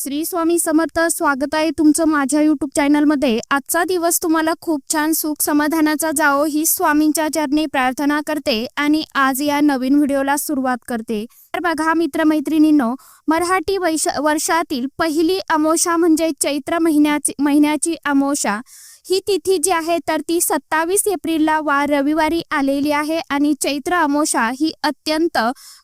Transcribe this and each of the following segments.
श्री स्वामी समर्थ स्वागत आहे तुमचं माझ्या युट्यूब चॅनलमध्ये आजचा दिवस तुम्हाला खूप छान सुख समाधानाचा जाओ ही स्वामींच्या चरणी प्रार्थना करते आणि आज या नवीन व्हिडिओला सुरुवात करते. तर बघा मित्रमैत्रिणींनो मराठी वर्षातील पहिली अमोशा म्हणजे चैत्र महिन्याची महिन्याची अमोशा ही तिथी जी आहे तर ती सत्तावीस एप्रिलला वा रविवारी आलेली आहे आणि चैत्र अमोशा ही अत्यंत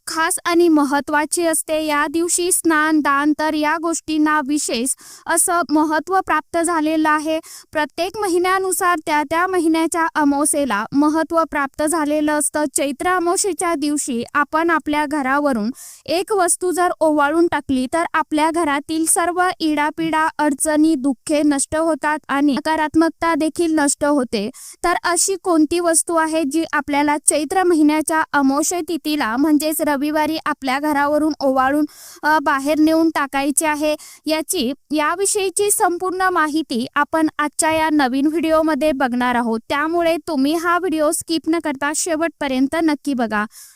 खास आणि महत्वाची असते. या दिवशी स्नान दान तर या गोष्टींना विशेष असं महत्त्व प्राप्त झालेलं आहे. प्रत्येक महिन्यानुसार त्या त्या महिन्याच्या अमावस्येला महत्त्व प्राप्त झालेलं असतं. चैत्र अमोसेच्या दिवशी आपण आपल्या घरावरून एक वस्तू जर ओवाळून टाकली तर आपल्या घरातील सर्व इडापिडा अडचणी दुःखे नष्ट होतात आणि नकारात्मक गुणवत्ता देखील नष्ट होते. तर अशी कोणती वस्तू आहे जी आपल्याला चैत्र महिन्याच्या अमोशय तिथीला म्हणजेच रविवारी आपल्या घरावरून ओवाळून बाहेर नेऊन टाकायची आहे? याची याविषयीची संपूर्ण माहिती आपण आजच्या या नवीन व्हिडिओमध्ये बघणार आहोत. त्यामुळे तुम्ही हा व्हिडिओ स्किप न करता शेवटपर्यंत नक्की बघा.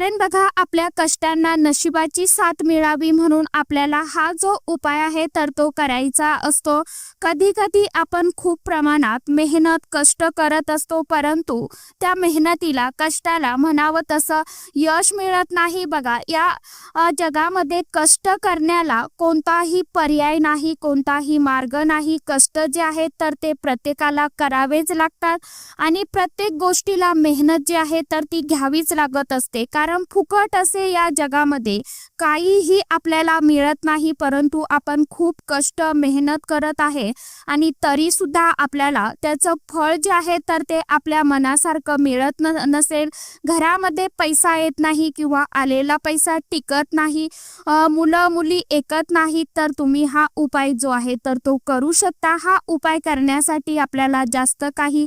कारण बघा आपल्या कष्टांना नशिबाची साथ मिळावी म्हणून आपल्याला हा जो उपाय आहे तर तो करायचा असतो. कधी कधी आपण खूप प्रमाणात मेहनत कष्ट करत असतो परंतु त्या मेहनतीला कष्टाला म्हणावं तसं यश मिळत नाही बघा. या जगामध्ये कष्ट करण्याला कोणताही पर्याय नाही कोणताही मार्ग नाही. कष्ट जे आहेत तर ते प्रत्येकाला करावेच लागतात. आणि प्रत्येक गोष्टीला मेहनत जी आहे तर ती घ्यावीच लागत असते. कारण कारण फुकट असे या जगामध्ये काहीही आपल्याला मिळत नाही परंतु आपण खूप कष्ट मेहनत करत आहे आणि तरी सुद्धा आपल्याला त्याचं फळ जे आहे तर ते आपल्या मनासारखं मिळत न नसेल. घरामध्ये पैसा येत नाही किंवा आलेला पैसा टिकत नाही मुलं मुली ऐकत नाहीत तर तुम्ही हा उपाय जो आहे तर तो करू शकता. हा उपाय करण्यासाठी आपल्याला जास्त काही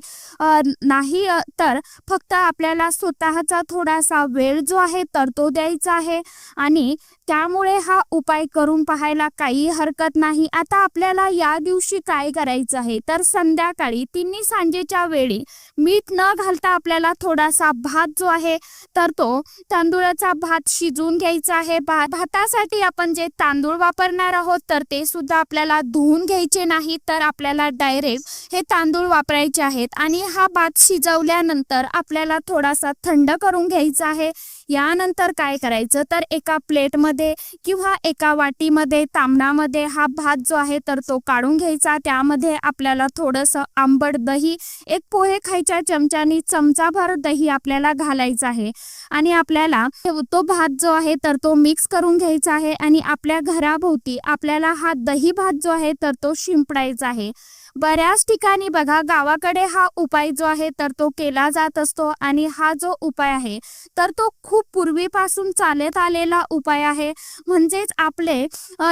नाही तर फक्त आपल्याला स्वतःचा थोडासा वेळ जो आहे तर तो द्यायचा आहे. आणि त्यामुळे हा उपाय करून पाहायला काही हरकत नाही. आता आपल्याला या दिवशी काय करायचं आहे? तर संध्याकाळी तिन्ही सांजेच्या वेळी मीठ न घालता आपल्याला थोडासा भात जो आहे तर तो तांदूळाचा भात शिजवून घ्यायचा आहे. भात भातासाठी आपण जे तांदूळ वापरणार आहोत तर ते सुद्धा आपल्याला धुवून घ्यायचे नाही तर आपल्याला डायरेक्ट हे तांदूळ वापरायचे आहेत. आणि हा भात शिजवल्यानंतर आपल्याला थोडासा थंड करून घ्यायचा आहे. यानंतर काय करायचं? तर एका प्लेटमध्ये किंवा एका वाटीमध्ये तांबणामध्ये हा भात जो आहे तर तो काढून घ्यायचा. त्यामध्ये आपल्याला थोडंसं आंबट दही एक पोहे खायच्या चमच्यानी चमचाभर दही आपल्याला घालायचं आहे. आणि आपल्याला तो भात जो आहे तर तो मिक्स करून घ्यायचा आहे. आणि आपल्या घराभोवती आपल्याला हा दही भात जो आहे तर तो शिंपडायचा आहे. बऱ्याच ठिकाणी बघा गावाकडे हा उपाय जो आहे तर तो केला जात असतो. आणि हा जो उपाय आहे तर तो खूप पूर्वीपासून चालत आलेला उपाय आहे. म्हणजेच आपले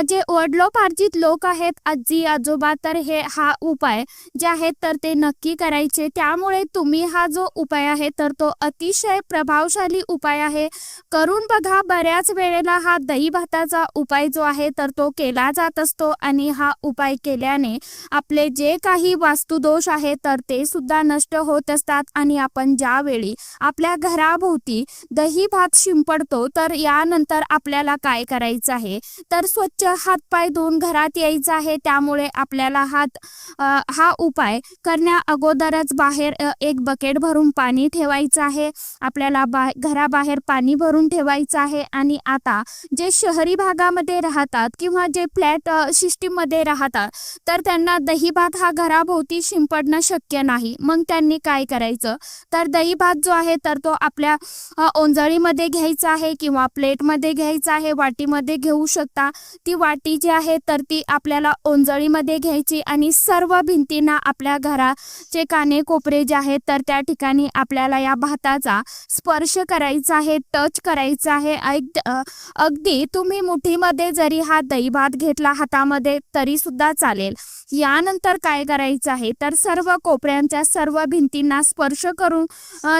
जे वडलोपार्जित लोक आहेत आजी आजोबा तर हे हा उपाय जे आहेत तर ते नक्की करायचे. त्यामुळे तुम्ही हा जो उपाय आहे तर तो अतिशय प्रभावशाली उपाय आहे. करून बघा बऱ्याच वेळेला हा दही भाताचा उपाय जो आहे तर तो केला जात असतो. आणि हा उपाय केल्याने आपले जे काही वास्तुदोष आहे तर ते सुद्धा नष्ट होत असतात. आणि आपण ज्यावेळी आपल्या घराभोवती दही भात शिंपडतो तर यानंतर आपल्याला काय करायचं आहे? तर स्वच्छ हातपाय धुवून घरात यायचं आहे. त्यामुळे आपल्याला हात हा उपाय करण्या अगोदरच बाहेर एक बकेट भरून पाणी ठेवायचं आहे. आपल्याला बा घराबाहेर पाणी भरून ठेवायचं आहे. आणि आता जे शहरी भागामध्ये राहतात किंवा जे फ्लॅट सिस्टीममध्ये राहतात तर त्यांना दही भात हा घराभोवती शिंपडणं शक्य नाही. मग त्यांनी काय करायचं? तर दही भात जो आहे तर तो आपल्या ओंजळीमध्ये घ्यायचा आहे किंवा प्लेटमध्ये घ्यायचा आहे वाटीमध्ये घेऊ शकता. ती वाटी जी आहे तर ती आपल्याला ओंजळीमध्ये घ्यायची आणि सर्व भिंतींना आपल्या घराचे काने कोपरे जे आहेत तर त्या ठिकाणी आपल्याला या भाताचा स्पर्श करायचा आहे टच करायचा आहे. अगदी तुम्ही मुठीमध्ये जरी हा दही भात घेतला हातामध्ये तरी सुद्धा चालेल. यानंतर काय करायचं आहे? तर सर्व कोपऱ्यांच्या सर्व भिंतींना स्पर्श करून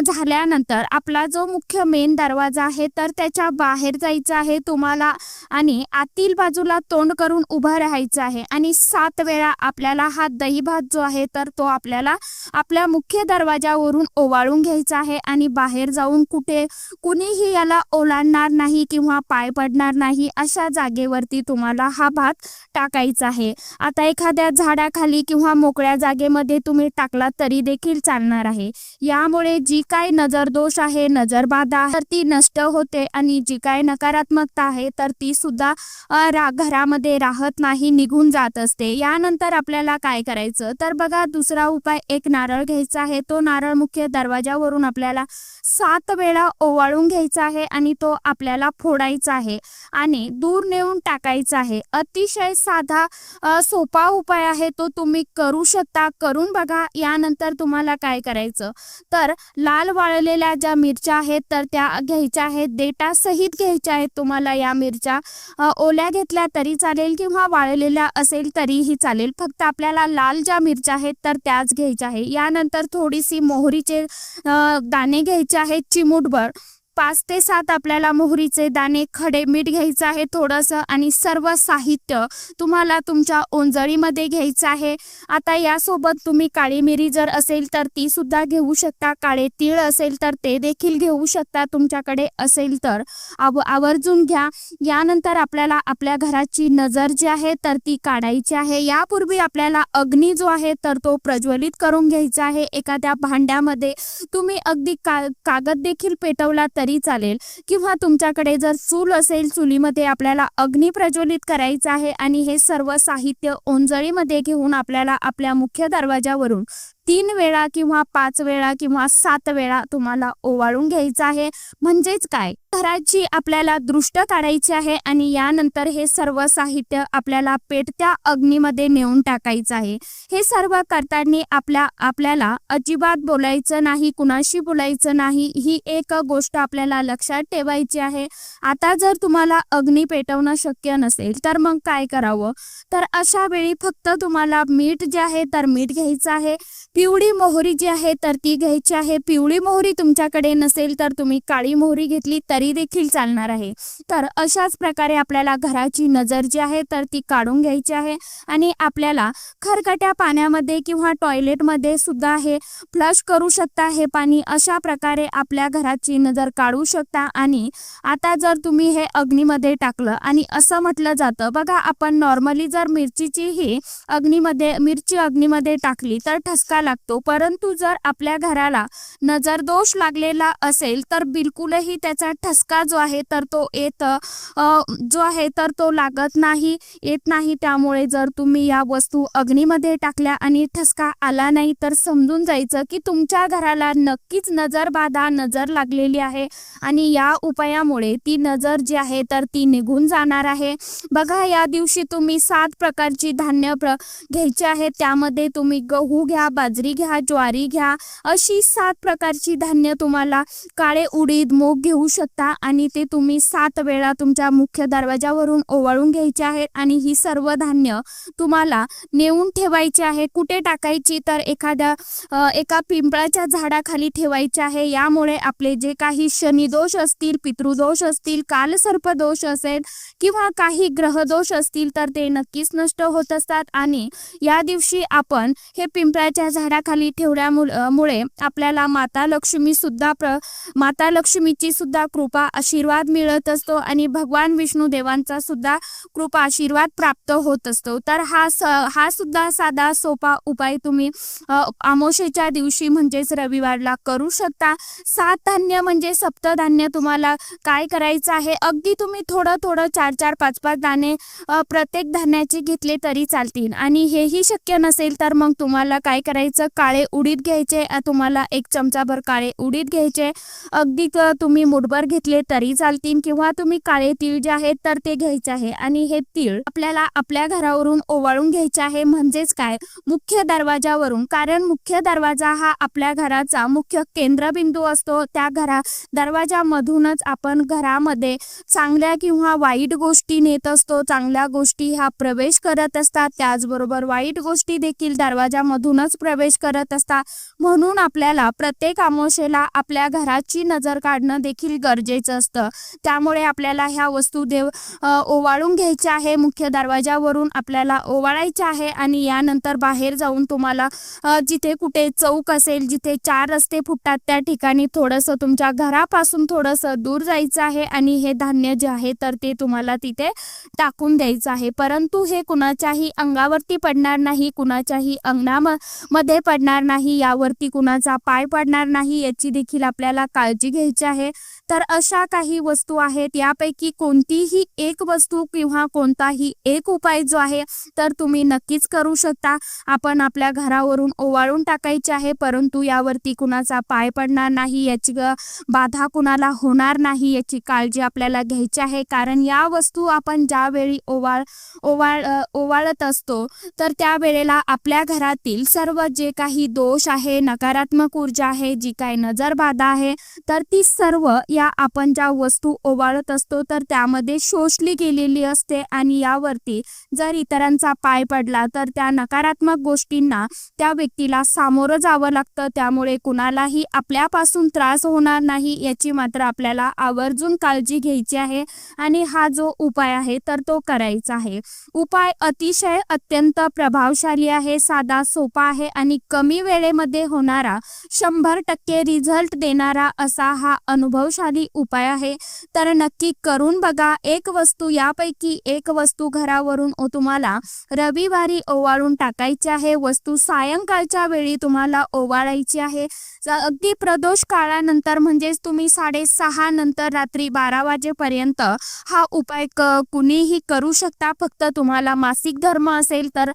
झाल्यानंतर आपला जो मुख्य मेन दरवाजा आहे तर त्याच्या बाहेर जायचं आहे तुम्हाला आणि आतील बाजूला तोंड करून उभं राहायचं आहे. आणि सात वेळा आपल्याला हा दहीभात जो आहे तर तो आपल्याला आपल्या मुख्य दरवाजावरून ओवाळून घ्यायचा आहे आणि बाहेर जाऊन कुठे कुणीही याला ओलांडणार नाही किंवा पाय पडणार नाही अशा जागेवरती तुम्हाला हा भात टाकायचा आहे. आता एखाद्या झाडाखाली किंवा किंवा मोकळ्या जागेमध्ये तुम्ही टाकला तरी देखील चालणार आहे. यामुळे जी काय नजरदोष आहे नजरबाधा तर ती नष्ट होते आणि जी काय नकारात्मकता आहे तर ती सुद्धा रा घरामध्ये राहत नाही निघून जात असते. यानंतर आपल्याला काय करायचं? तर बघा दुसरा उपाय एक नारळ घ्यायचा आहे. तो नारळ मुख्य दरवाजावरून आपल्याला सात वेळा ओवाळून घ्यायचा आहे आणि तो आपल्याला फोडायचा आहे आणि दूर नेऊन टाकायचा आहे. अतिशय साधा सोपा उपाय आहे तो तुम्ही करू शकता. करून बघा. यानंतर तुम्हाला काय करायचं? तर लाल वाळलेल्या ज्या मिरच्या आहेत तर त्या घ्यायच्या आहेत. देटासहित घ्यायच्या आहेत तुम्हाला या मिरच्या. ओल्या घेतल्या तरी चालेल किंवा वाळलेल्या असेल तरीही चालेल. फक्त आपल्याला लाल ज्या मिरच्या आहेत तर त्याच घ्यायच्या आहे यानंतर थोडीशी मोहरीचे दाणे घ्यायचे आहेत चिमूटभर. पाच ते सात आपल्याला मोहरीचे दाणे खडे मीठ घ्यायचं आहे थोडंसं आणि सर्व साहित्य तुम्हाला तुमच्या ओंजळीमध्ये घ्यायचं आहे. आता यासोबत तुम्ही काळी मिरी जर असेल तर ती सुद्धा घेऊ शकता. काळे तीळ असेल तर ते देखील घेऊ शकता तुमच्याकडे असेल तर. आव आवर्जून घ्या. यानंतर आपल्याला आपल्या घराची नजर जी आहे तर ती काढायची आहे. यापूर्वी आपल्याला अग्नी जो आहे तर तो प्रज्वलित करून घ्यायचा आहे. एखाद्या भांड्यामध्ये तुम्ही अगदी का कागद देखील पेटवला तर तरी चालेल. किंवा तुमच्याकडे जर चूल असेल चुलीमध्ये आपल्याला अग्नी प्रज्वलित करायचा आहे आणि हे सर्व साहित्य ओंजळीमध्ये घेऊन आपल्याला आपल्या मुख्य दरवाजावरून तीन वेळा किंवा पाच वेळा किंवा सात वेळा तुम्हाला ओवाळून घ्यायचं आहे. म्हणजेच काय? घराची आपल्याला दृष्ट काढायची आहे आणि यानंतर हे सर्व साहित्य आपल्याला पेटत्या अग्नीमध्ये नेऊन टाकायचं आहे. हे सर्व करताना आपल्या आपल्याला अजिबात बोलायचं नाही कुणाशी बोलायचं नाही ही एक गोष्ट आपल्याला लक्षात ठेवायची आहे. आता जर तुम्हाला अग्नी पेटवणं शक्य नसेल तर मग काय करावं? तर अशा वेळी फक्त तुम्हाला मीठ जे आहे तर मीठ घ्यायचं आहे. पिवळी मोहरी जी आहे तर ती घ्यायची आहे. पिवळी मोहरी तुमच्याकडे नसेल तर तुम्ही काळी मोहरी घेतली तरी देखील चालणार आहे. तर अशाच प्रकारे आपल्याला घराची नजर जी आहे तर ती काढून घ्यायची आहे. आणि आपल्याला खरकट्या पाण्यामध्ये किंवा टॉयलेटमध्ये सुद्धा हे फ्लश करू शकता. हे पाणी अशा प्रकारे आपल्या घराची नजर काढू शकता. आणि आता जर तुम्ही हे अग्नीमध्ये टाकलं आणि असं म्हटलं जातं बघा आपण नॉर्मली जर मिरचीची ही अग्नीमध्ये मिरची अग्नीमध्ये टाकली तर ठसका लागतो. परंतु जर आपल्या घराला नजरदोष लागलेला असेल तर बिलकुलही त्याचा ठसका जो आहे तर तो येत जो आहे तर तो लागत नाही येत नाही. त्यामुळे जर तुम्ही या वस्तू अग्नीमध्ये टाकल्या आणि ठसका आला नाही तर समजून जायचं की तुमच्या घराला नक्कीच नजर बाधा नजर लागलेली आहे. आणि या उपायामुळे ती नजर जी आहे तर ती निघून जाणार आहे. बघा या दिवशी तुम्ही सात प्रकारची धान्य प्र घ्यायची आहे. त्यामध्ये तुम्ही गहू घ्या बाजरी घ्या ज्वारी घ्या अशी सात प्रकारची धान्य तुम्हाला काळे उडीद मूग घेऊ शकता आणि ते तुम्ही सात वेळा तुमच्या मुख्य दरवाजावरून ओवाळून घ्यायचे आहेत आणि ही सर्व धान्य तुम्हाला नेऊन ठेवायची आहे. कुठे टाकायची तर एखाद्या एका पिंपळाच्या झाडाखाली ठेवायचे आहे. यामुळे आपले जे काही शनिदोष असतील पितृदोष असतील कालसर्पदोष असेल किंवा काही ग्रहदोष असतील तर ते नक्कीच नष्ट होत असतात आणि या दिवशी आपण हे पिंपळाच्या झाडाखाली ठेवल्यामुळे आपल्याला माता लक्ष्मी सुद्धा प्र माता लक्ष्मीची सुद्धा कृपा आशीर्वाद मिळत असतो आणि भगवान विष्णू देवांचा सुद्धा कृपा आशीर्वाद प्राप्त होत असतो. तर हा स हा सुद्धा साधा सोपा उपाय तुम्ही आमोशेच्या दिवशी म्हणजेच रविवारला करू शकता. सात धान्य म्हणजे सप्तधान्य तुम्हाला काय करायचं आहे? अगदी तुम्ही थोडं थोडं चार चार पाच पाच दाणे प्रत्येक धान्याचे घेतले तरी चालतील. आणि हेही शक्य नसेल तर मग तुम्हाला काय करायचं घ्यायचं काळे उडीद घ्यायचे तुम्हाला एक चमचाभर काळे उडीद घ्यायचे. अगदी क- तुम्ही मुठभर घेतले तरी चालतील किंवा तुम्ही काळे तीळ जे आहेत तर ते घ्यायचे आहे. आणि हे तीळ आपल्याला आपल्या घरावरून ओवाळून घ्यायचे आहे. म्हणजेच काय? मुख्य दरवाजावरून. कारण मुख्य दरवाजा हा आपल्या घराचा मुख्य केंद्रबिंदू असतो. त्या घरा दरवाजामधूनच आपण घरामध्ये चांगल्या किंवा वाईट गोष्टी नेत असतो. चांगल्या गोष्टी ह्या प्रवेश करत असतात. त्याचबरोबर वाईट गोष्टी देखील दरवाजामधूनच प्रवेश करत असता. म्हणून आपल्याला प्रत्येक अमावस्येला आपल्या घराची नजर काढणं देखील गरजेचं असतं. त्यामुळे आपल्याला ह्या वस्तू देव ओवाळून घ्यायच्या आहे. मुख्य दरवाजावरून आपल्याला ओवाळायच्या आहे आणि यानंतर बाहेर जाऊन तुम्हाला जिथे कुठे चौक असेल जिथे चार रस्ते फुटतात त्या ठिकाणी थोडंसं तुमच्या घरापासून थोडंसं दूर जायचं आहे आणि हे धान्य जे आहे तर ते तुम्हाला तिथे टाकून द्यायचं आहे. परंतु हे कुणाच्याही अंगावरती पडणार नाही कुणाच्याही अंगणामध्ये पडणार नाही यावरती कुणाचा पाय पडणार नाही याची देखील आपल्याला काळजी घ्यायची आहे. तर अशा काही वस्तू आहेत. यापैकी कोणतीही एक वस्तू किंवा कोणताही एक उपाय जो आहे तर तुम्ही नक्कीच करू शकता. आपण आपल्या घरावरून ओवाळून टाकायचे आहे परंतु यावरती कुणाचा पाय पडणार नाही याची ग- बाधा कुणाला होणार नाही याची काळजी आपल्याला घ्यायची आहे. कारण या वस्तू आपण ज्यावेळी ओवाळ ओवाळ ओवाळत असतो तर त्यावेळेला आपल्या घरातील सर्व जे काही दोष आहे नकारात्मक ऊर्जा आहे जी काही नजर बाधा आहे तर ती सर्व या आपण ज्या वस्तू ओवाळत असतो तर त्यामध्ये शोषली गेलेली असते आणि यावरती जर इतरांचा पाय पडला तर त्या नकारात्मक गोष्टींना त्या व्यक्तीला सामोरं जावं लागतं. त्यामुळे कुणालाही आपल्यापासून त्रास होणार नाही याची मात्र आपल्याला आवर्जून काळजी घ्यायची आहे. आणि हा जो उपाय आहे तर तो करायचा आहे. उपाय अतिशय अत्यंत प्रभावशाली आहे साधा सोपा आहे आणि कमी वेळेमध्ये होणारा शंभर टक्के रिझल्ट देणारा असा हा अनुभवशाली उपाय आहे. तर नक्की करून बघा. एक वस्तू यापैकी एक वस्तू घरावरून तुम्हाला रविवारी ओवाळून टाकायची आहे. वस्तू सायंकाळच्या वेळी तुम्हाला ओवाळायची आहे. अगदी प्रदोष काळानंतर म्हणजेच तुम्ही साडेसहा नंतर रात्री बारा वाजेपर्यंत हा उपाय क कुणीही करू शकता. फक्त तुम्हाला मासिक धर्म असेल तर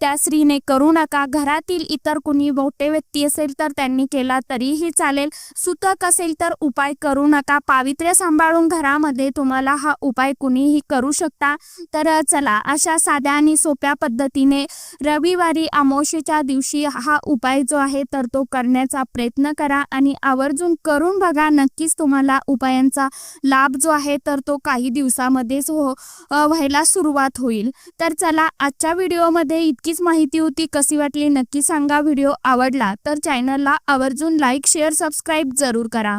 त्या स्त्रीने करू नका. घरातील इतर कुणी मोठे व्यक्ती असेल तर त्यांनी केला तरीही चालेल. सुतक असेल तर उपाय करू नका पावित्र्य सांभाळून घरामध्ये तुम्हाला हा उपाय कुणीही करू शकता. तर चला अशा साध्या आणि सोप्या पद्धतीने रविवारी अमावस्येच्या दिवशी हा उपाय जो आहे तर तो करण्याचा प्रयत्न करा आणि आवर्जून करून बघा नक्कीच तुम्हाला उपायांचा लाभ जो आहे तर तो काही दिवसामध्येच हो व्हायला सुरुवात होईल. तर चला आजच्या व्हिडिओमध्ये इतकीच माहिती होती कशी वाटली नक्की सांगा. व्हिडिओ आवडला तर चॅनलला आवर्जून लाईक शेअर सबस्क्राईब जरूर करा.